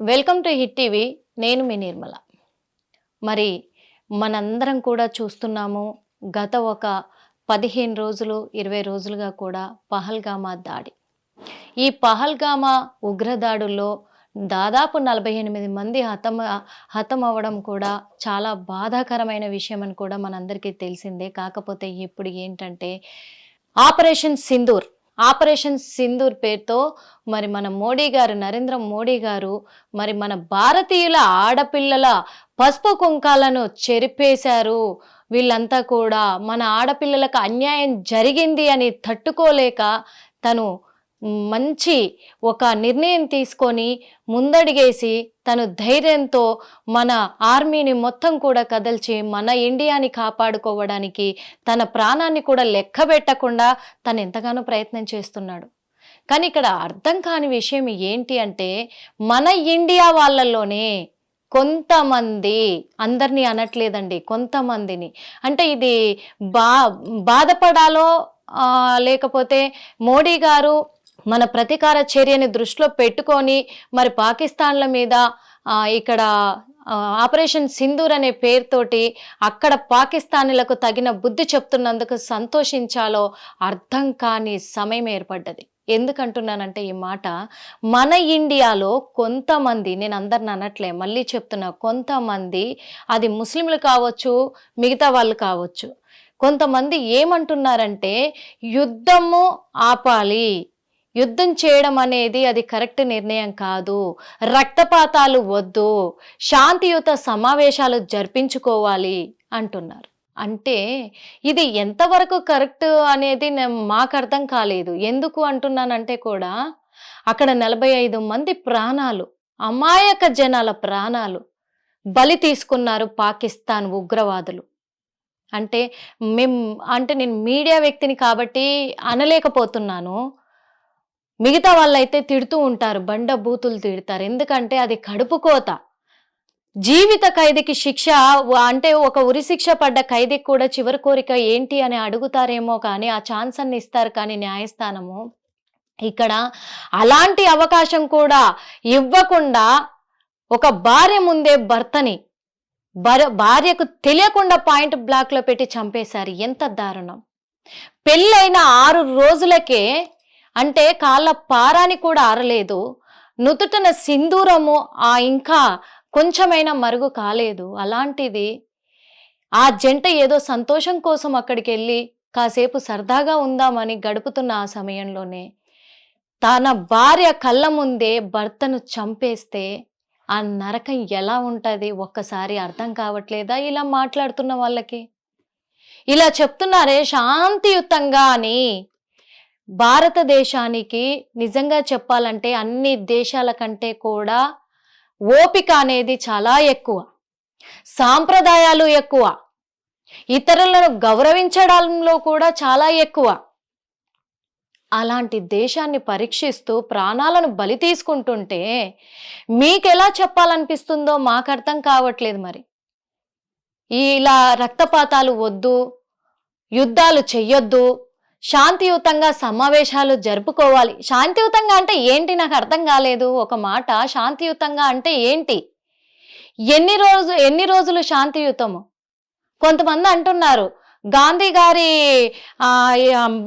Welcome to hit TV. నేను మీ నిర్మల. మరి మనందరం కూడా చూస్తున్నాము గత ఒక పదిహేను రోజులు ఇరవై రోజులుగా కూడా పహల్గామా దాడి. ఈ పహల్గామా ఉగ్రదాడుల్లో దాదాపు నలభై ఎనిమిది మంది హతమ హతం కూడా చాలా బాధాకరమైన విషయం అని కూడా మనందరికీ తెలిసిందే. కాకపోతే ఇప్పుడు ఏంటంటే ఆపరేషన్ సింధూర్ ఆపరేషన్ సింధూర్ పేరుతో మరి మన మోడీ గారు నరేంద్ర మోడీ గారు మరి మన భారతీయుల ఆడపిల్లల పసుపు కుంకాలను చెరిపేశారు. వీళ్ళంతా కూడా మన ఆడపిల్లలకు అన్యాయం జరిగింది అని తట్టుకోలేక తను మంచి ఒక నిర్ణయం తీసుకొని ముందడిగేసి తను ధైర్యంతో మన ఆర్మీని మొత్తం కూడా కదల్చి మన ఇండియాని కాపాడుకోవడానికి తన ప్రాణాన్ని కూడా లెక్క పెట్టకుండా తను ఎంతగానో ప్రయత్నం చేస్తున్నాడు. కానీ ఇక్కడ అర్థం కాని విషయం ఏంటి అంటే మన ఇండియా వాళ్ళలోనే కొంతమంది అందరినీ అనట్లేదండి కొంతమందిని. అంటే ఇది బా బాధపడాలో లేకపోతే మోడీ గారు మన ప్రతీకార చర్యని దృష్టిలో పెట్టుకొని మరి పాకిస్తాన్ల మీద ఇక్కడ ఆపరేషన్ సింధూర్ అనే పేరుతోటి అక్కడ పాకిస్తానీలకు తగిన బుద్ధి చెప్తున్నందుకు సంతోషించాలో అర్థం కాని సమయం ఏర్పడ్డది. ఎందుకంటున్నానంటే ఈ మాట మన ఇండియాలో కొంతమంది నేను అందరిని అనట్లే మళ్ళీ చెప్తున్నా కొంతమంది అది ముస్లింలు కావచ్చు మిగతా వాళ్ళు కావచ్చు కొంతమంది ఏమంటున్నారంటే యుద్ధము ఆపాలి యుద్ధం చేయడం అనేది అది కరెక్ట్ నిర్ణయం కాదు. రక్తపాతాలు వద్దు. శాంతియుత సమావేశాలు జరిపించుకోవాలి అంటున్నారు. అంటే ఇది ఎంతవరకు కరెక్ట్ అనేది మాకు అర్థం కాలేదు. ఎందుకు అంటున్నానంటే కూడా అక్కడ నలభై ఐదు మంది ప్రాణాలు అమాయక జనాల ప్రాణాలు బలి తీసుకున్నారు పాకిస్తాన్ ఉగ్రవాదులు. అంటే మేం అంటే నేను మీడియా వ్యక్తిని కాబట్టి అనలేకపోతున్నాను. మిగతా వాళ్ళైతే తిడుతూ ఉంటారు బండ బూతులు తిడతారు. ఎందుకంటే అది కడుపు కోత. జీవిత ఖైదీకి శిక్ష అంటే ఒక ఉరి శిక్ష పడ్డ ఖైదీకి కూడా చివరి కోరిక ఏంటి అని అడుగుతారేమో కానీ ఆ ఛాన్స్ అన్ని ఇస్తారు కానీ న్యాయస్థానము ఇక్కడ అలాంటి అవకాశం కూడా ఇవ్వకుండా ఒక భార్య ముందే భర్తని భార్యకు తెలియకుండా పాయింట్ బ్లాక్లో పెట్టి చంపేశారు. ఎంత దారుణం. పెళ్ళైన ఆరు రోజులకే అంటే కాళ్ళ పారాని కూడా ఆరలేదు. నుదుటన సింధూరము ఆ ఇంకా కొంచెమైనా మరుగు కాలేదు. అలాంటిది ఆ జంట ఏదో సంతోషం కోసం అక్కడికి వెళ్ళి కాసేపు సరదాగా ఉందామని గడుపుతున్న ఆ సమయంలోనే తన భార్య కళ్ళ ముందే భర్తను చంపేస్తే ఆ నరకం ఎలా ఉంటుంది? ఒక్కసారి అర్థం కావట్లేదా ఇలా మాట్లాడుతున్న వాళ్ళకి? ఇలా చెప్తున్నారే శాంతియుతంగా అని భారతదేశానికి నిజంగా చెప్పాలంటే అన్ని దేశాల కంటే కూడా ఓపిక అనేది చాలా ఎక్కువ. సాంప్రదాయాలు ఎక్కువ. ఇతరులను గౌరవించడంలో కూడా చాలా ఎక్కువ. అలాంటి దేశాన్ని పరీక్షిస్తూ ప్రాణాలను బలి తీసుకుంటుంటే మీకెలా చెప్పాలనిపిస్తుందో మాకు అర్థం కావట్లేదు మరి. ఇలా రక్తపాతాలు వద్దు యుద్ధాలు చెయ్యొద్దు శాంతియుతంగా సమావేశాలు జరుపుకోవాలి. శాంతియుతంగా అంటే ఏంటి? నాకు అర్థం కాలేదు. ఒక మాట శాంతియుతంగా అంటే ఏంటి? ఎన్ని రోజు ఎన్ని రోజులు శాంతియుతము? కొంతమంది అంటున్నారు గాంధీ గారి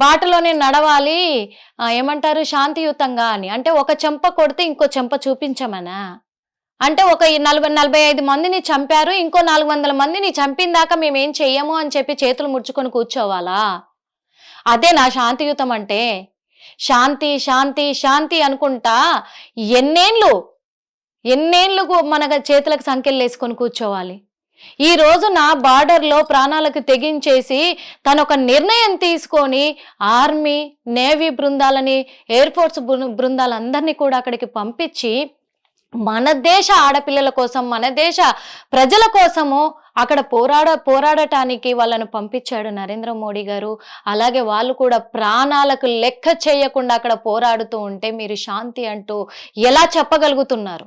బాటలోనే నడవాలి. ఏమంటారు? శాంతియుతంగా అని. అంటే ఒక చెంప కొడితే ఇంకో చెంప చూపించమనా? అంటే ఒక ఈ నలభై నలభై ఐదు మందిని చంపారు. ఇంకో నాలుగు వందల మందిని చంపిన దాకా మేమేం చెయ్యము అని చెప్పి చేతులు ముడుచుకొని కూర్చోవాలా? అదే నా శాంతియుతం అంటే శాంతి శాంతి శాంతి అనుకుంటా ఎన్నేళ్ళు ఎన్నేళ్ళు మన చేతులకు సంఖ్యలు వేసుకొని కూర్చోవాలి. ఈ రోజు నా బార్డర్లో ప్రాణాలకు తెగించేసి తను ఒక నిర్ణయం తీసుకొని ఆర్మీ నేవీ బృందాలని ఎయిర్ ఫోర్స్ బృ- బృందాలందరినీ కూడా అక్కడికి పంపించి మన దేశ ఆడపిల్లల కోసం మన దేశ ప్రజల కోసము అక్కడ పోరాడ పోరాడటానికి వాళ్ళను పంపించాడు నరేంద్ర మోడీ గారు. అలాగే వాళ్ళు కూడా ప్రాణాలకు లెక్క చేయకుండా అక్కడ పోరాడుతూ ఉంటే మీరు శాంతి అంటూ ఎలా చెప్పగలుగుతున్నారు?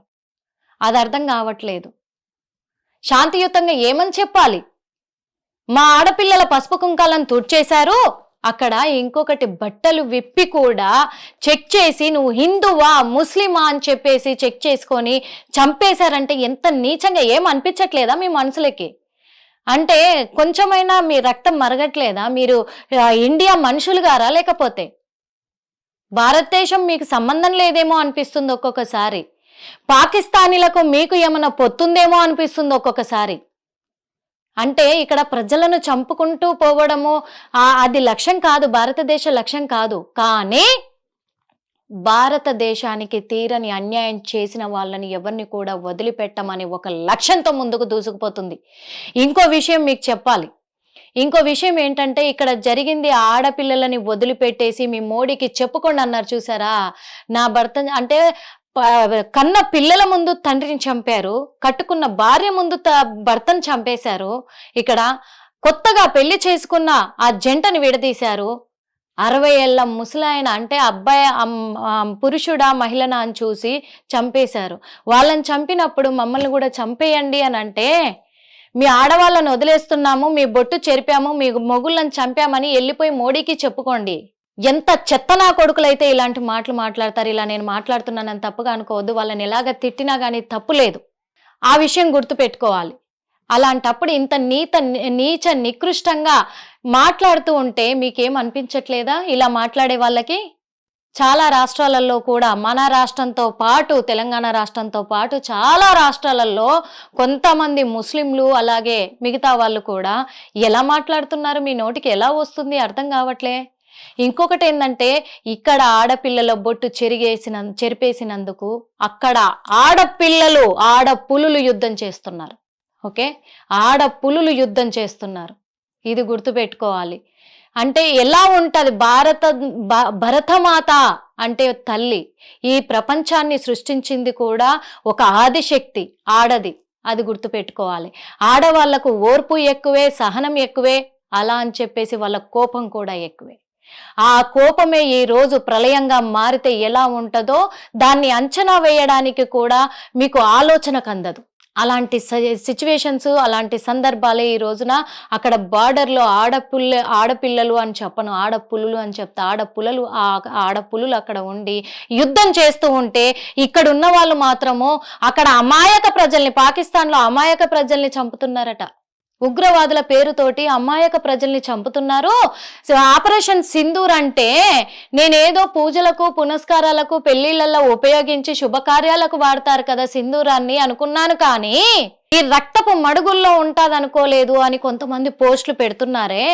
అది అర్థం కావట్లేదు. శాంతియుతంగా ఏమని చెప్పాలి? మా ఆడపిల్లల పసుపు కుంకాలను తుడిచేశారు. అక్కడ ఇంకొకటి బట్టలు విప్పి కూడా చెక్ చేసి నువ్వు హిందువా ముస్లిమా? అని చెప్పేసి చెక్ చేసుకొని చంపేశారంటే ఎంత నీచంగా ఏం అనిపించట్లేదా మీ మనసులకి? అంటే కొంచెమైనా మీ రక్తం మరగట్లేదా? మీరు ఇండియా మనుషులు గారా లేకపోతే? భారతదేశం మీకు సంబంధం లేదేమో అనిపిస్తుంది ఒక్కొక్కసారి. పాకిస్తానీలకు మీకు ఏమైనా పొత్తుందేమో అనిపిస్తుంది ఒక్కొక్కసారి. అంటే ఇక్కడ ప్రజలను చంపుకుంటూ పోవడము అది లక్ష్యం కాదు భారతదేశ లక్ష్యం కాదు. కానీ భారతదేశానికి తీరని అన్యాయం చేసిన వాళ్ళని ఎవరిని కూడా వదిలిపెట్టమని ఒక లక్ష్యంతో ముందుకు దూసుకుపోతుంది. ఇంకో విషయం మీకు చెప్పాలి. ఇంకో విషయం ఏంటంటే ఇక్కడ జరిగింది ఆడపిల్లలని వదిలిపెట్టేసి మీ మోడీకి చెప్పుకోండి అన్నారు చూసారా? నా భర్త అంటే కన్న పిల్లల ముందు తండ్రిని చంపారు. కట్టుకున్న భార్య ముందు త- భర్తను చంపేశారు. ఇక్కడ కొత్తగా పెళ్ళి చేసుకున్న ఆ జంటని విడదీశారు. అరవై ఏళ్ళ ముసలాయన అంటే అబ్బాయి పురుషుడా మహిళనా అని చూసి చంపేశారు. వాళ్ళని చంపినప్పుడు మమ్మల్ని కూడా చంపేయండి అని అంటే మీ ఆడవాళ్ళను వదిలేస్తున్నాము మీ బొట్టు చెరిపాము మీ మొగుళ్ళని చంపామని వెళ్ళిపోయి మోడీకి చెప్పుకోండి. ఎంత చెత్త నా కొడుకులైతే ఇలాంటి మాటలు మాట్లాడతారు ఇలా నేను మాట్లాడుతున్నానని తప్పుగా అనుకోవద్దు వాళ్ళని ఎలాగ తిట్టినా కానీ తప్పు లేదు. ఆ విషయం గుర్తుపెట్టుకోవాలి. అలాంటప్పుడు ఇంత నీత నీచ నికృష్టంగా మాట్లాడుతూ ఉంటే మీకేం అనిపించట్లేదా? ఇలా మాట్లాడే వాళ్ళకి? చాలా రాష్ట్రాలలో కూడా మన రాష్ట్రంతో పాటు తెలంగాణ రాష్ట్రంతో పాటు చాలా రాష్ట్రాలలో కొంతమంది ముస్లింలు అలాగే మిగతా వాళ్ళు కూడా ఎలా మాట్లాడుతున్నారు? మీ నోటికి ఎలా వస్తుంది? అర్థం కావట్లే. ఇంకొకటి ఏంటంటే ఇక్కడ ఆడపిల్లల బొట్టు చెరిగేసిన చెరిపేసినందుకు అక్కడ ఆడపిల్లలు ఆడ పులులు యుద్ధం చేస్తున్నారు. ఓకే? ఆడపులులు యుద్ధం చేస్తున్నారు. ఇది గుర్తుపెట్టుకోవాలి. అంటే ఎలా ఉంటుంది భారత భ- భరతమాత అంటే తల్లి ఈ ప్రపంచాన్ని సృష్టించింది కూడా ఒక ఆదిశక్తి ఆడది. అది గుర్తుపెట్టుకోవాలి. ఆడవాళ్ళకు ఓర్పు ఎక్కువే సహనం ఎక్కువే అలా అని చెప్పేసి వాళ్ళ కోపం కూడా ఎక్కువే. ఆ కోపమే ఈ రోజు ప్రళయంగా మారితే ఎలా ఉంటుందో దాన్ని అంచనా వేయడానికి కూడా మీకు ఆలోచన కందదు. అలాంటి సిచ్యువేషన్స్ అలాంటి సందర్భాలే ఈ రోజున అక్కడ బార్డర్లో ఆడపిల్ల ఆడపిల్లలు అని చెప్పను ఆడపులులు అని చెప్తా ఆడపుల్లలు ఆ ఆడపులులు అక్కడ ఉండి యుద్ధం చేస్తూ ఉంటే ఇక్కడ ఉన్న వాళ్ళు మాత్రము అక్కడ అమాయక ప్రజల్ని పాకిస్తాన్లో అమాయక ప్రజల్ని చంపుతున్నారట. ఉగ్రవాదుల పేరుతోటి అమాయక ప్రజల్ని చంపుతున్నారు. ఆపరేషన్ సింధూర్ అంటే నేనేదో పూజలకు పునస్కారాలకు పెళ్ళిళ్ళలో ఉపయోగించి శుభకార్యాలకు వాడతారు కదా సింధూరాన్ని అనుకున్నాను కానీ ఈ రక్తపు మడుగుల్లో ఉంటాదనుకోలేదు అని కొంతమంది పోస్టులు పెడుతున్నారే.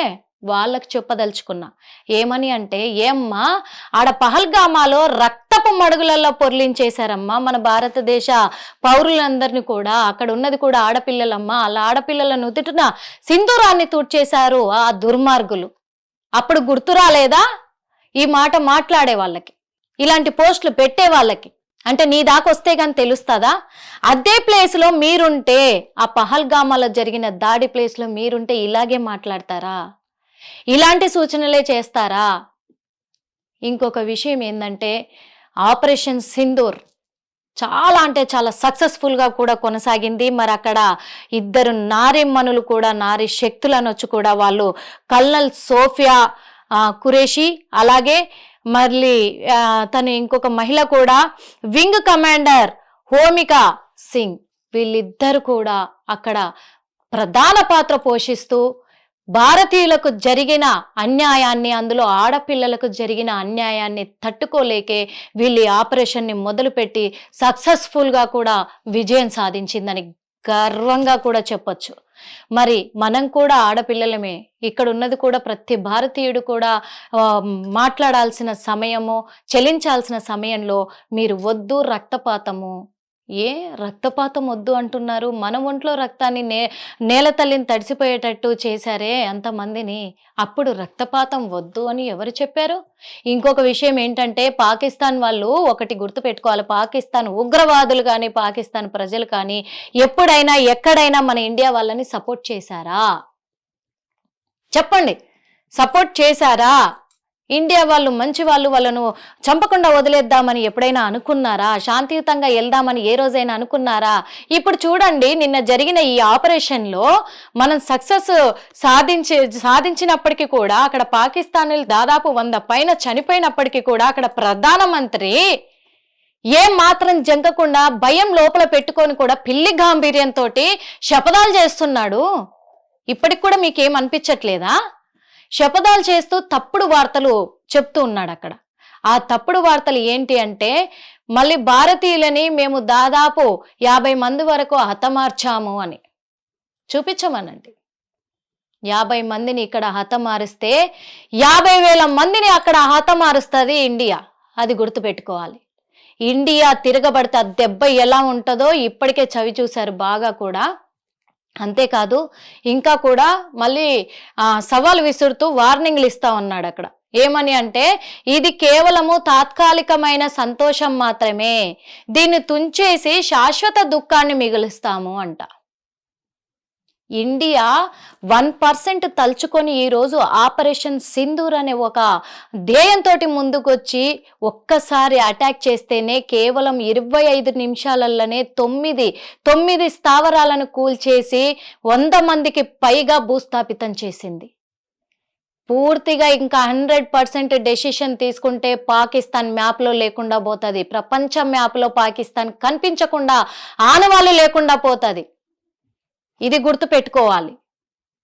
వాళ్ళకు చెప్పదలుచుకున్నా. ఏమని అంటే ఏమ్మా ఆడ పహల్గామాలో రక్తపు మడుగులలో పొర్లించేశారమ్మా మన భారతదేశ పౌరులందరినీ కూడా. అక్కడ ఉన్నది కూడా ఆడపిల్లలమ్మా. అలా ఆడపిల్లల నుదుటిన సింధూరాన్ని తూడ్చేశారు ఆ దుర్మార్గులు. అప్పుడు గుర్తు రాలేదా? ఈ మాట మాట్లాడే వాళ్ళకి ఇలాంటి పోస్టులు పెట్టే వాళ్ళకి. అంటే నీ దాకా వస్తే కానీ తెలుస్తుందా? అదే ప్లేస్లో మీరుంటే ఆ పహల్గామాలో జరిగిన దాడి ప్లేస్లో మీరుంటే ఇలాగే మాట్లాడతారా? ఇలాంటి సూచనలే చేస్తారా? ఇంకొక విషయం ఏంటంటే ఆపరేషన్ సింధూర్ చాలా అంటే చాలా సక్సెస్ఫుల్గా కూడా కొనసాగింది. మరి అక్కడ ఇద్దరు నారిమ్మనులు కూడా నారి శక్తులను వచ్చి కూడా వాళ్ళు కల్నల్ సోఫియా కురేషి అలాగే మళ్ళీ తను ఇంకొక మహిళ కూడా వింగ్ కమాండర్ హోమిక సింగ్. వీళ్ళిద్దరు కూడా అక్కడ ప్రధాన పాత్ర పోషిస్తూ భారతీయులకు జరిగిన అన్యాయాన్ని అందులో ఆడపిల్లలకు జరిగిన అన్యాయాన్ని తట్టుకోలేకే వీళ్ళు ఈ ఆపరేషన్ని మొదలుపెట్టి సక్సెస్ఫుల్గా కూడా విజయం సాధించిందని గర్వంగా కూడా చెప్పొచ్చు. మరి మనం కూడా ఆడపిల్లలమే. ఇక్కడ ఉన్నది కూడా ప్రతి భారతీయుడు కూడా మాట్లాడాల్సిన సమయము చెలించాల్సిన సమయంలో మీరు వద్దు రక్తపాతము. ఏ రక్తపాతం వద్దు అంటున్నారు. మన ఒంట్లో రక్తాన్ని నే నేల తల్లిని తడిసిపోయేటట్టు చేశారే అంతమందిని. అప్పుడు రక్తపాతం వద్దు అని ఎవరు చెప్పారు? ఇంకొక విషయం ఏంటంటే పాకిస్తాన్ వాళ్ళు ఒకటి గుర్తుపెట్టుకోవాలి పాకిస్తాన్ ఉగ్రవాదులు కానీ పాకిస్తాన్ ప్రజలు కానీ ఎప్పుడైనా ఎక్కడైనా మన ఇండియా వాళ్ళని సపోర్ట్ చేశారా? చెప్పండి. సపోర్ట్ చేశారా? ఇండియా వాళ్ళు మంచి వాళ్ళు వాళ్ళను చంపకుండా వదిలేద్దామని ఎప్పుడైనా అనుకున్నారా? శాంతియుతంగా వెళ్దామని ఏ రోజైనా అనుకున్నారా? ఇప్పుడు చూడండి నిన్న జరిగిన ఈ ఆపరేషన్లో మనం సక్సెస్ సాధించి సాధించినప్పటికీ కూడా అక్కడ పాకిస్తాన్ దాదాపు వంద పైన చనిపోయినప్పటికీ కూడా అక్కడ ప్రధానమంత్రి ఏం మాత్రం జంకకుండా భయం లోపల పెట్టుకొని కూడా పిల్లి గాంభీర్యంతో శపథాలు చేస్తున్నాడు. ఇప్పటికి కూడా మీకేం అనిపించట్లేదా? శపథాలు చేస్తూ తప్పుడు వార్తలు చెప్తూ ఉన్నాడు అక్కడ. ఆ తప్పుడు వార్తలు ఏంటి అంటే మళ్ళీ భారతీయులని మేము దాదాపు యాభై మంది వరకు హతమార్చాము అని. చూపించమనండి. యాభై మందిని ఇక్కడ హతమారిస్తే యాభై వేల మందిని అక్కడ హతమారుస్తుంది ఇండియా. అది గుర్తుపెట్టుకోవాలి. ఇండియా తిరగబడితే ఆ దెబ్బ ఎలా ఉంటుందో ఇప్పటికే చవి చూశారు బాగా కూడా. అంతేకాదు ఇంకా కూడా మళ్ళీ సవాల్ విసురుతూ వార్నింగ్లు ఇస్తా ఉన్నాడు అక్కడ. ఏమని అంటే ఇది కేవలము తాత్కాలికమైన సంతోషం మాత్రమే. దీన్ని తుంచేసి శాశ్వత దుఃఖాన్ని మిగులుస్తాము అంట. ఇండియా వన్ పర్సెంట్ తలుచుకొని ఈరోజు ఆపరేషన్ సింధూర్ అనే ఒక ధ్యేయంతో ముందుకొచ్చి ఒక్కసారి అటాక్ చేస్తేనే కేవలం ఇరవై ఐదు నిమిషాలలోనే తొమ్మిది తొమ్మిది స్థావరాలను కూల్చేసి వంద మందికి పైగా భూస్థాపితం చేసింది. పూర్తిగా ఇంకా హండ్రెడ్ పర్సెంట్ డెసిషన్ తీసుకుంటే పాకిస్తాన్ మ్యాప్లో లేకుండా పోతుంది. ప్రపంచ మ్యాప్లో పాకిస్తాన్ కనిపించకుండా ఆనవాళ్ళు లేకుండా పోతుంది. ఇది గుర్తు పెట్టుకోవాలి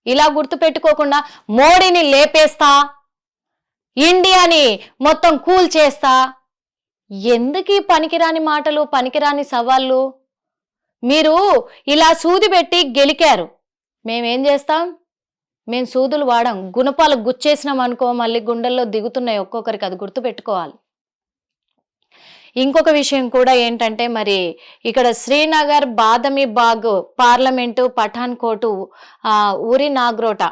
ఇలా గుర్తు పెట్టుకోకుండా మోడీని లేపేస్తా ఇండియాని మొత్తం కూల్ చేస్తా. ఎందుకు ఈ పనికిరాని మాటలు పనికిరాని సవాళ్ళు? మీరు ఇలా సూది పెట్టి గెలికారు. మేమేం చేస్తాం? మేము సూదులు వాడాం. గుణపాలు గుచ్చేసినాం అనుకో మళ్ళీ గుండెల్లో దిగుతున్నాయి ఒక్కొక్కరికి అది గుర్తు పెట్టుకోవాలి ఇంకొక విషయం కూడా ఏంటంటే మరి ఇక్కడ శ్రీనగర్ బాదమి బాగ్ పార్లమెంటు పఠాన్ కోటు ఊరి నాగ్రోట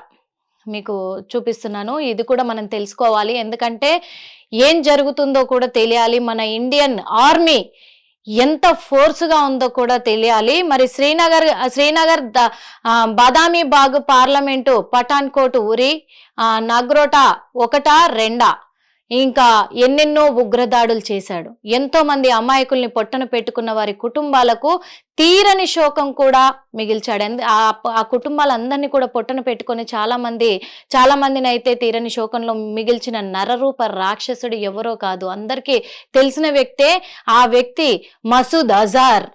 మీకు చూపిస్తున్నాను. ఇది కూడా మనం తెలుసుకోవాలి. ఎందుకంటే ఏం జరుగుతుందో కూడా తెలియాలి. మన ఇండియన్ ఆర్మీ ఎంత ఫోర్స్గా ఉందో కూడా తెలియాలి. మరి శ్రీనగర్ శ్రీనగర్ ద- బాదామి బాగ్ పార్లమెంటు పఠాన్ కోట్ ఊరి ఆ, నగ్రోట ఒకటా రెండా? ఇంకా ఎన్నెన్నో ఉగ్రదాడులు చేశాడు. ఎంతో మంది అమాయకుల్ని పొట్టన పెట్టుకున్న వారి కుటుంబాలకు తీరని శోకం కూడా మిగిల్చాడు. ఆ కుటుంబాలందరినీ కూడా పొట్టన పెట్టుకొని చాలా మంది చాలా మందిని అయితే తీరని శోకంలో మిగిల్చిన నరరూప రాక్షసుడు ఎవరో కాదు. అందరికీ తెలిసిన వ్యక్తే ఆ వ్యక్తి మసూద్ అజార్.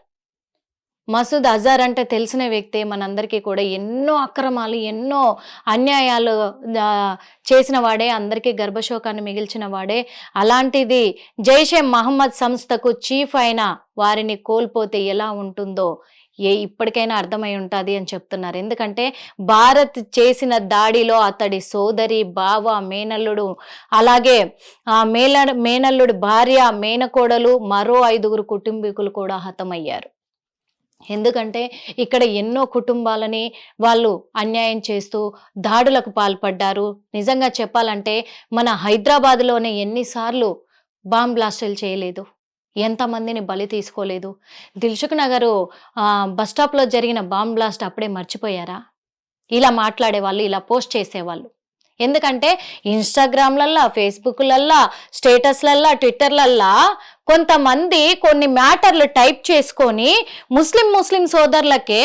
మసూద్ అజార్ అంటే తెలిసిన వ్యక్తే మనందరికీ కూడా ఎన్నో అక్రమాలు ఎన్నో అన్యాయాలు చేసిన వాడే అందరికీ గర్భశోకాన్ని మిగిల్చిన వాడే. అలాంటిది జైషే మహమ్మద్ సంస్థకు చీఫ్ అయిన వారిని కోల్పోతే ఎలా ఉంటుందో ఏ ఇప్పటికైనా అర్థమై ఉంటుంది అని చెప్తున్నారు. ఎందుకంటే భారత్ చేసిన దాడిలో అతడి సోదరి బావ మేనల్లుడు అలాగే ఆ మేల మేనల్లుడి భార్య మేనకోడలు మరో ఐదుగురు కుటుంబీకులు కూడా హతమయ్యారు. ఎందుకంటే ఇక్కడ ఎన్నో కుటుంబాలని వాళ్ళు అన్యాయం చేస్తూ దాడులకు పాల్పడ్డారు. నిజంగా చెప్పాలంటే మన హైదరాబాద్లోనే ఎన్నిసార్లు బాంబ్ బ్లాస్టులు చేయలేదు. ఎంతమందిని బలి తీసుకోలేదు. దిల్సుఖ్ నగరు బస్టాప్లో బస్ స్టాప్లో జరిగిన బాంబ్ బ్లాస్ట్ అప్పుడే మర్చిపోయారా? ఇలా మాట్లాడేవాళ్ళు ఇలా పోస్ట్ చేసేవాళ్ళు. ఎందుకంటే ఇన్స్టాగ్రామ్లల్లా ఫేస్బుక్లల్లా స్టేటస్లల్లా ట్విట్టర్లల్లా కొంతమంది కొన్ని మ్యాటర్లు టైప్ చేసుకొని ముస్లిం ముస్లిం సోదరులకే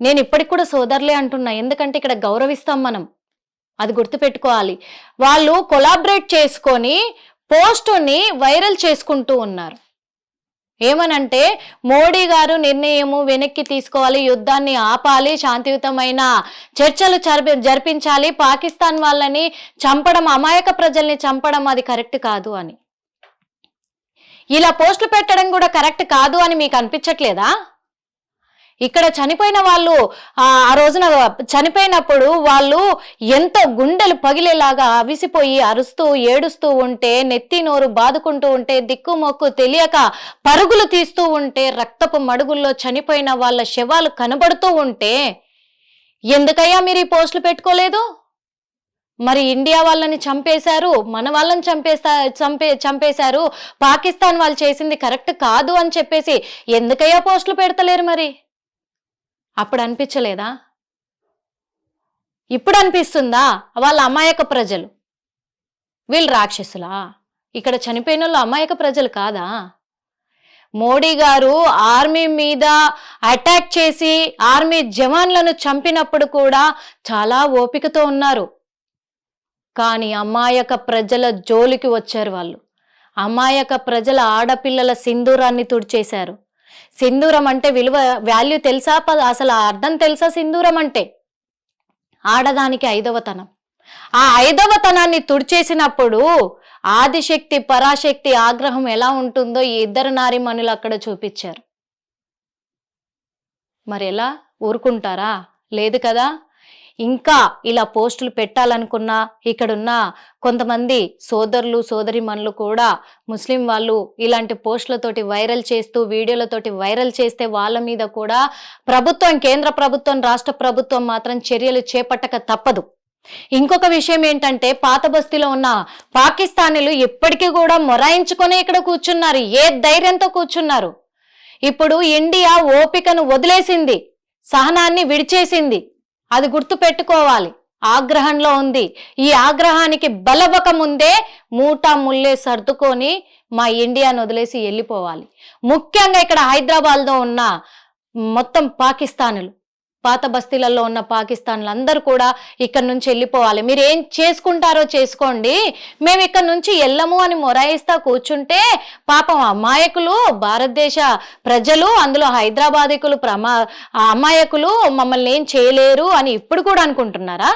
నేను ఇప్పటికి కూడా సోదరులే అంటున్నా. ఎందుకంటే ఇక్కడ గౌరవిస్తాం మనం. అది గుర్తుపెట్టుకోవాలి. వాళ్ళు కొలాబరేట్ చేసుకొని పోస్టుని వైరల్ చేసుకుంటూ ఉన్నారు. ఏమనంటే మోడీ గారు నిర్ణయము వెనక్కి తీసుకోవాలి యుద్ధాన్ని ఆపాలి శాంతియుతమైన చర్చలు జరిపి జరిపించాలి పాకిస్తాన్ వాళ్ళని చంపడం అమాయక ప్రజల్ని చంపడం అది కరెక్ట్ కాదు అని. ఇలా పోస్టులు పెట్టడం కూడా కరెక్ట్ కాదు అని మీకు అనిపించట్లేదా? ఇక్కడ చనిపోయిన వాళ్ళు ఆ రోజున చనిపోయినప్పుడు వాళ్ళు ఎంత గుండెలు పగిలేలాగా అవిసిపోయి అరుస్తూ ఏడుస్తూ ఉంటే నెత్తి నోరు బాదుకుంటూ ఉంటే దిక్కుమొక్కు తెలియక పరుగులు తీస్తూ ఉంటే రక్తపు మడుగుల్లో చనిపోయిన వాళ్ళ శవాలు కనబడుతూ ఉంటే ఎందుకయ్యా మీరు ఈ పోస్టులు పెట్టుకోలేదు? మరి ఇండియా వాళ్ళని చంపేశారు మన వాళ్ళని చంపేస్తా చంపే చంపేశారు పాకిస్తాన్ వాళ్ళు చేసింది కరెక్ట్ కాదు అని చెప్పేసి ఎందుకయ్యా పోస్టులు పెడతలేరు మరి? అప్పుడు అనిపించలేదా ఇప్పుడు అనిపిస్తుందా వాళ్ళ అమాయక ప్రజలు? వీళ్ళు రాక్షసులా? ఇక్కడ చనిపోయిన వాళ్ళు అమాయక ప్రజలు కాదా? మోడీ గారు ఆర్మీ మీద అటాక్ చేసి ఆర్మీ జవాన్లను చంపినప్పుడు కూడా చాలా ఓపికతో ఉన్నారు. కానీ అమాయక ప్రజల జోలికి వచ్చారు వాళ్ళు. అమాయక ప్రజల ఆడపిల్లల సింధూరాన్ని తుడిచేశారు. సింధూరం అంటే విలువ వాల్యూ తెలుసా? ప- అసలు అర్థం తెలుసా సింధూరం అంటే? ఆడదానికి ఐదవతనం ఆ ఐదవతనాన్ని తుడిచేసినప్పుడు ఆదిశక్తి పరాశక్తి ఆగ్రహం ఎలా ఉంటుందో ఈ ఇద్దరు నారిమణులు అక్కడ చూపించారు. మరి ఎలా ఊరుకుంటారా? లేదు కదా? ఇంకా ఇలా పోస్టులు పెట్టాలనుకున్నా ఇక్కడున్న కొంతమంది సోదరులు సోదరిమణులు కూడా ముస్లిం వాళ్ళు ఇలాంటి పోస్టులతోటి వైరల్ చేస్తూ వీడియోలతోటి వైరల్ చేస్తే వాళ్ళ మీద కూడా ప్రభుత్వం కేంద్ర ప్రభుత్వం రాష్ట్ర ప్రభుత్వం మాత్రం చర్యలు చేపట్టక తప్పదు. ఇంకొక విషయం ఏంటంటే పాత బస్తీలో ఉన్న పాకిస్తానీలు ఇప్పటికీ కూడా మొరాయించుకొని ఇక్కడ కూర్చున్నారు. ఏ ధైర్యంతో కూర్చున్నారు? ఇప్పుడు ఇండియా ఓపికను వదిలేసింది. సహనాన్ని విడిచేసింది. అది గుర్తు పెట్టుకోవాలి ఆగ్రహంలో ఉంది. ఈ ఆగ్రహానికి బలవక ముందే మూటా ముల్లే సర్దుకొని మా ఇండియాను వదిలేసి వెళ్ళిపోవాలి. ముఖ్యంగా ఇక్కడ హైదరాబాద్లో ఉన్న మొత్తం పాకిస్తానులు. పాత బస్తీలలో ఉన్న పాకిస్తాన్లందరూ కూడా ఇక్కడ నుంచి వెళ్ళిపోవాలి. మీరు ఏం చేసుకుంటారో చేసుకోండి. మేము ఇక్కడ నుంచి వెళ్ళము అని మొరాయిస్తా కూర్చుంటే పాపం అమాయకులు భారతదేశ ప్రజలు అందులో హైదరాబాదికులు ప్రమా అమాయకులు మమ్మల్ని ఏం చేయలేరు అని ఇప్పుడు కూడా అనుకుంటున్నారా?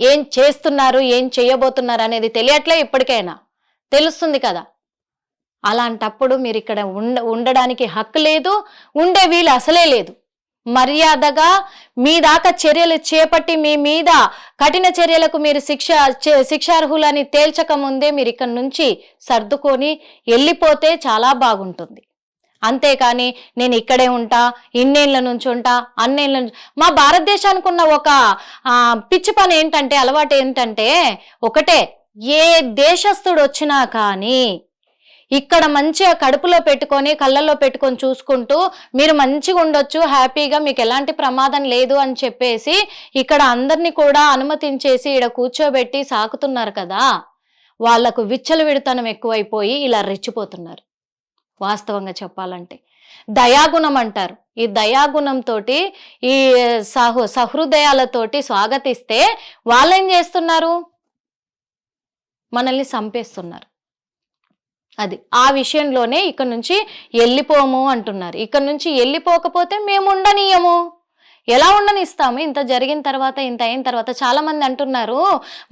ఏం చేస్తున్నారు ఏం చేయబోతున్నారు అనేది తెలియట్లే ఇప్పటికైనా. తెలుస్తుంది కదా. అలాంటప్పుడు మీరు ఇక్కడ ఉండ ఉండడానికి హక్కు లేదు ఉండే వీలు అసలే లేదు. మర్యాదగా మీ దాకా చర్యలు చేపట్టి మీ మీద కఠిన చర్యలకు మీరు శిక్ష శిక్షార్హులని తేల్చక ముందే మీరు ఇక్కడి నుంచి సర్దుకొని వెళ్ళిపోతే చాలా బాగుంటుంది. అంతేకాని నేను ఇక్కడే ఉంటా ఇన్నేళ్ళ నుంచి ఉంటా అన్నేళ్ళ నుంచి మా భారతదేశానికి ఉన్న ఒక పిచ్చి పని ఏంటంటే అలవాటు ఏంటంటే ఒకటే ఏ దేశస్థుడు వచ్చినా కానీ ఇక్కడ మంచిగా కడుపులో పెట్టుకొని కళ్ళల్లో పెట్టుకొని చూసుకుంటూ మీరు మంచిగా ఉండొచ్చు హ్యాపీగా మీకు ఎలాంటి ప్రమాదం లేదు అని చెప్పేసి ఇక్కడ అందరినీ కూడా అనుమతించేసి ఇక్కడ కూర్చోబెట్టి సాకుతున్నారు కదా. వాళ్ళకు విచ్చలవిడితనం ఎక్కువైపోయి ఇలా రెచ్చిపోతున్నారు. వాస్తవంగా చెప్పాలంటే. దయాగుణం అంటారు. ఈ దయాగుణంతో ఈ సహు సహృదయాలతోటి స్వాగతిస్తే వాళ్ళేం చేస్తున్నారు? మనల్ని చంపేస్తున్నారు. అది. ఆ విషయంలోనే ఇక్కడ నుంచి వెళ్ళిపోము అంటున్నారు. ఇక్కడ నుంచి వెళ్ళిపోకపోతే మేము ఉండనీయము. ఎలా ఉండనిస్తాము? ఇంత జరిగిన తర్వాత ఇంత అయిన తర్వాత చాలా మంది అంటున్నారు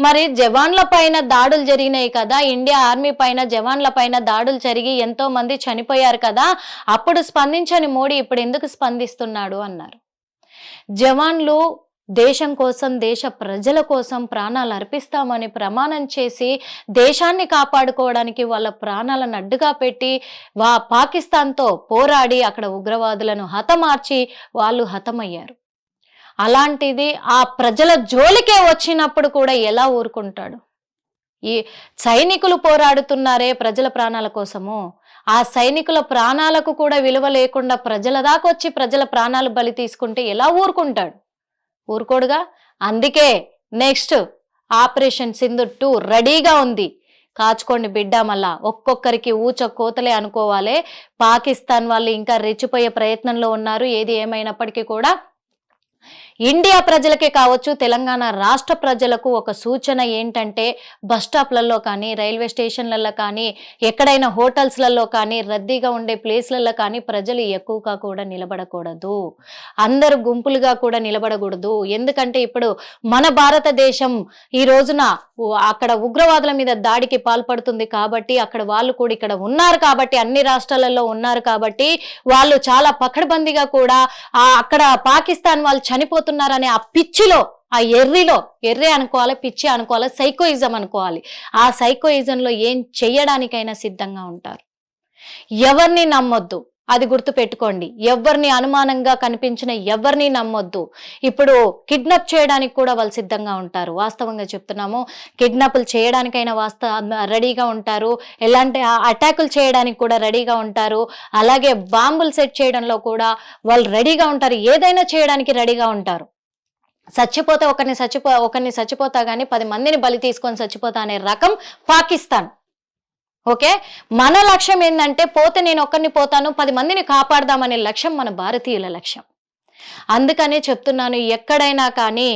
మరి జవాన్ల పైన దాడులు జరిగినాయి కదా ఇండియా ఆర్మీ పైన జవాన్ల పైన దాడులు జరిగి ఎంతో మంది చనిపోయారు కదా అప్పుడు స్పందించని మోడీ ఇప్పుడు ఎందుకు స్పందిస్తున్నాడు? అన్నారు. జవాన్లు దేశం కోసం దేశ ప్రజల కోసం ప్రాణాలు అర్పిస్తామని ప్రమాణం చేసి దేశాన్ని కాపాడుకోవడానికి వాళ్ళ ప్రాణాలను అడ్డుగా పెట్టి వా పాకిస్తాన్తో పోరాడి అక్కడ ఉగ్రవాదులను హతమార్చి వాళ్ళు హతమయ్యారు. అలాంటిది ఆ ప్రజల జోలికే వచ్చినప్పుడు కూడా ఎలా ఊరుకుంటాడు? ఈ సైనికులు పోరాడుతున్నారే ప్రజల ప్రాణాల కోసము ఆ సైనికుల ప్రాణాలకు కూడా విలువ లేకుండా ప్రజల దాకా వచ్చి ప్రజల ప్రాణాలు బలి తీసుకుంటే ఎలా ఊరుకుంటాడు? ఊరుకోడుగా? అందుకే నెక్స్ట్ ఆపరేషన్ సింధు టూ రెడీగా ఉంది. కాచుకోండి బిడ్డ మళ్ళా. ఒక్కొక్కరికి ఊచ కోతలే అనుకోవాలి. పాకిస్తాన్ వాళ్ళు ఇంకా రెచ్చిపోయే ప్రయత్నంలో ఉన్నారు. ఏది ఏమైనప్పటికీ కూడా ఇండియా ప్రజలకే కావచ్చు తెలంగాణ రాష్ట్ర ప్రజలకు ఒక సూచన ఏంటంటే బస్ స్టాప్లలో కానీ రైల్వే స్టేషన్లలో కానీ ఎక్కడైనా హోటల్స్లలో కానీ రద్దీగా ఉండే ప్లేస్లలో కానీ ప్రజలు ఎక్కువగా కూడా నిలబడకూడదు. అందరూ గుంపులుగా కూడా నిలబడకూడదు. ఎందుకంటే ఇప్పుడు మన భారతదేశం ఈ రోజున అక్కడ ఉగ్రవాదుల మీద దాడికి పాల్పడుతుంది కాబట్టి అక్కడ వాళ్ళు కూడా ఇక్కడ ఉన్నారు కాబట్టి అన్ని రాష్ట్రాలలో ఉన్నారు కాబట్టి వాళ్ళు చాలా పకడ్బందీగా కూడా అక్కడ పాకిస్తాన్ వాళ్ళు చనిపోతున్నారనే ఆ పిచ్చిలో ఆ ఎర్రిలో ఎర్రే అనుకోవాలి పిచ్చి అనుకోవాలి సైకోయిజం అనుకోవాలి. ఆ సైకోయిజంలో ఏం చెయ్యడానికైనా సిద్ధంగా ఉంటారు. ఎవరిని నమ్మొద్దు. అది గుర్తుపెట్టుకోండి. ఎవరిని అనుమానంగా కనిపించిన ఎవరిని నమ్మొద్దు. ఇప్పుడు కిడ్నాప్ చేయడానికి కూడా వాళ్ళు సిద్ధంగా ఉంటారు. వాస్తవంగా చెప్తున్నాము. కిడ్నాప్లు చేయడానికైనా వాస్త రెడీగా ఉంటారు. ఎలాంటి అటాకులు చేయడానికి కూడా రెడీగా ఉంటారు. అలాగే బాంబులు సెట్ చేయడంలో కూడా వాళ్ళు రెడీగా ఉంటారు. ఏదైనా చేయడానికి రెడీగా ఉంటారు. చచ్చిపోతే ఒకరిని చచ్చిపో ఒకరిని చచ్చిపోతా కానీ పది మందిని బలి తీసుకొని చచ్చిపోతా అనే రకం పాకిస్తాన్. ఓకే? మన లక్ష్యం ఏంటంటే పోతే నేను ఒక్కరిని పోతాను పది మందిని కాపాడదామనే లక్ష్యం మన భారతీయుల లక్ష్యం. అందుకనే చెప్తున్నాను ఎక్కడైనా కానీ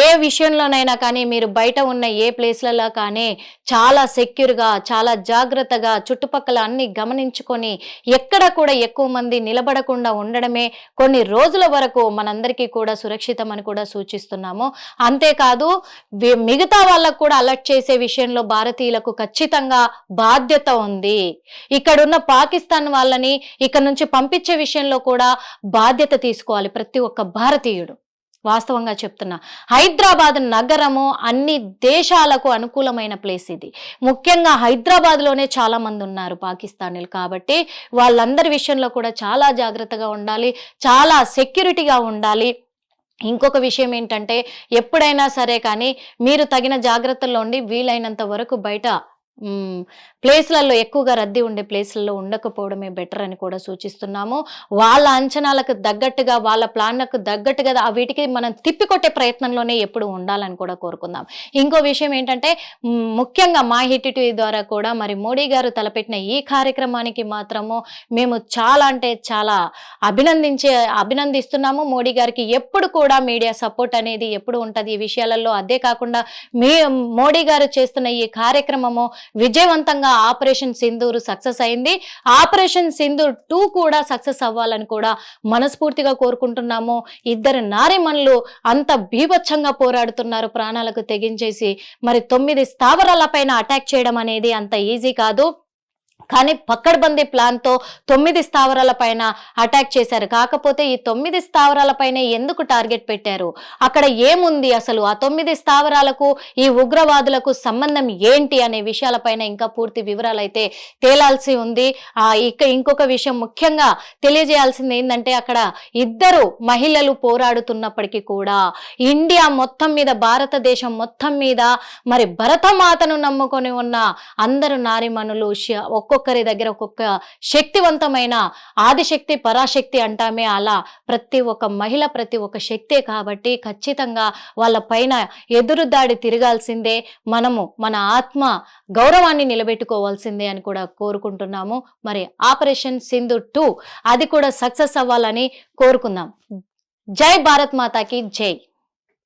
ఏ విషయంలోనైనా కానీ మీరు బయట ఉన్న ఏ ప్లేస్లలో కానీ చాలా సెక్యూర్గా చాలా జాగ్రత్తగా చుట్టుపక్కల అన్ని గమనించుకొని ఎక్కడ కూడా ఎక్కువ మంది నిలబడకుండా ఉండడమే కొన్ని రోజుల వరకు మనందరికీ కూడా సురక్షితం అని కూడా సూచిస్తున్నాము. అంతేకాదు మిగతా వాళ్ళకు కూడా అలర్ట్ చేసే విషయంలో భారతీయులకు ఖచ్చితంగా బాధ్యత ఉంది. ఇక్కడున్న పాకిస్తాన్ వాళ్ళని ఇక్కడ నుంచి పంపించే విషయంలో కూడా బాధ్యత తీసుకోవాలి. ప్రతి ఒక్క భారతీయుడు. వాస్తవంగా చెప్తున్నా హైదరాబాద్ నగరము అన్ని దేశాలకు అనుకూలమైన ప్లేస్ ఇది. ముఖ్యంగా హైదరాబాద్లోనే చాలా మంది ఉన్నారు పాకిస్తానీలు కాబట్టి వాళ్ళందరి విషయంలో కూడా చాలా జాగ్రత్తగా ఉండాలి చాలా సెక్యూరిటీగా ఉండాలి. ఇంకొక విషయం ఏంటంటే ఎప్పుడైనా సరే కానీ మీరు తగిన జాగ్రత్తల్లో ఉండి వీలైనంత వరకు బయట ప్లేస్లలో ఎక్కువగా రద్దీ ఉండే ప్లేస్లలో ఉండకపోవడమే బెటర్ అని కూడా సూచిస్తున్నాము. వాళ్ళ అంచనాలకు తగ్గట్టుగా వాళ్ళ ప్లాన్లకు తగ్గట్టుగా ఆ వీటికి మనం తిప్పికొట్టే ప్రయత్నంలోనే ఎప్పుడు ఉండాలని కూడా కోరుకుందాం. ఇంకో విషయం ఏంటంటే ముఖ్యంగా మా హిట్ టీవీ ద్వారా కూడా మరి మోడీ గారు తలపెట్టిన ఈ కార్యక్రమానికి మాత్రము మేము చాలా అంటే చాలా అభినందించే అభినందిస్తున్నాము. మోడీ గారికి ఎప్పుడు కూడా మీడియా సపోర్ట్ అనేది ఎప్పుడు ఉంటుంది ఈ విషయాలలో. అదే కాకుండా మీ మోడీ గారు చేస్తున్న ఈ కార్యక్రమము విజయవంతంగా ఆపరేషన్ సింధూర్ సక్సెస్ అయింది. ఆపరేషన్ సింధూర్ టూ కూడా సక్సెస్ అవ్వాలని కూడా మనస్ఫూర్తిగా కోరుకుంటున్నాము. ఇద్దరు నారిమణులు అంత బీభత్సంగా పోరాడుతున్నారు. ప్రాణాలకు తెగించేసి మరి తొమ్మిది స్థావరాల పైన అటాక్ చేయడం అనేది అంత ఈజీ కాదు. కానీ పక్కడబందీ ప్లాన్తో తొమ్మిది స్థావరాల పైన అటాక్ చేశారు. కాకపోతే ఈ తొమ్మిది స్థావరాల పైన ఎందుకు టార్గెట్ పెట్టారు? అక్కడ ఏముంది అసలు? ఆ తొమ్మిది స్థావరాలకు ఈ ఉగ్రవాదులకు సంబంధం ఏంటి అనే విషయాలపైన ఇంకా పూర్తి వివరాలు అయితే తేలాల్సి ఉంది. ఆ ఇక ఇంకొక విషయం ముఖ్యంగా తెలియజేయాల్సింది ఏంటంటే అక్కడ ఇద్దరు మహిళలు పోరాడుతున్నప్పటికీ కూడా ఇండియా మొత్తం మీద భారతదేశం మొత్తం మీద మరి భరతమాతను నమ్ముకొని ఉన్న అందరు నారిమణులు ఒక్కొక్క ఒక్కొక్కరి దగ్గర ఒక్కొక్క శక్తివంతమైన ఆదిశక్తి పరాశక్తి అంటామే అలా ప్రతి ఒక్క మహిళ ప్రతి ఒక్క శక్తే కాబట్టి ఖచ్చితంగా వాళ్ళ పైన ఎదురుదాడి తిరగాల్సిందే మనము మన ఆత్మ గౌరవాన్ని నిలబెట్టుకోవాల్సిందే అని కూడా కోరుకుంటున్నాము. మరి ఆపరేషన్ సింధు టూ అది కూడా సక్సెస్ అవ్వాలని కోరుకుందాం. జై భారత్ మాతాకి జై.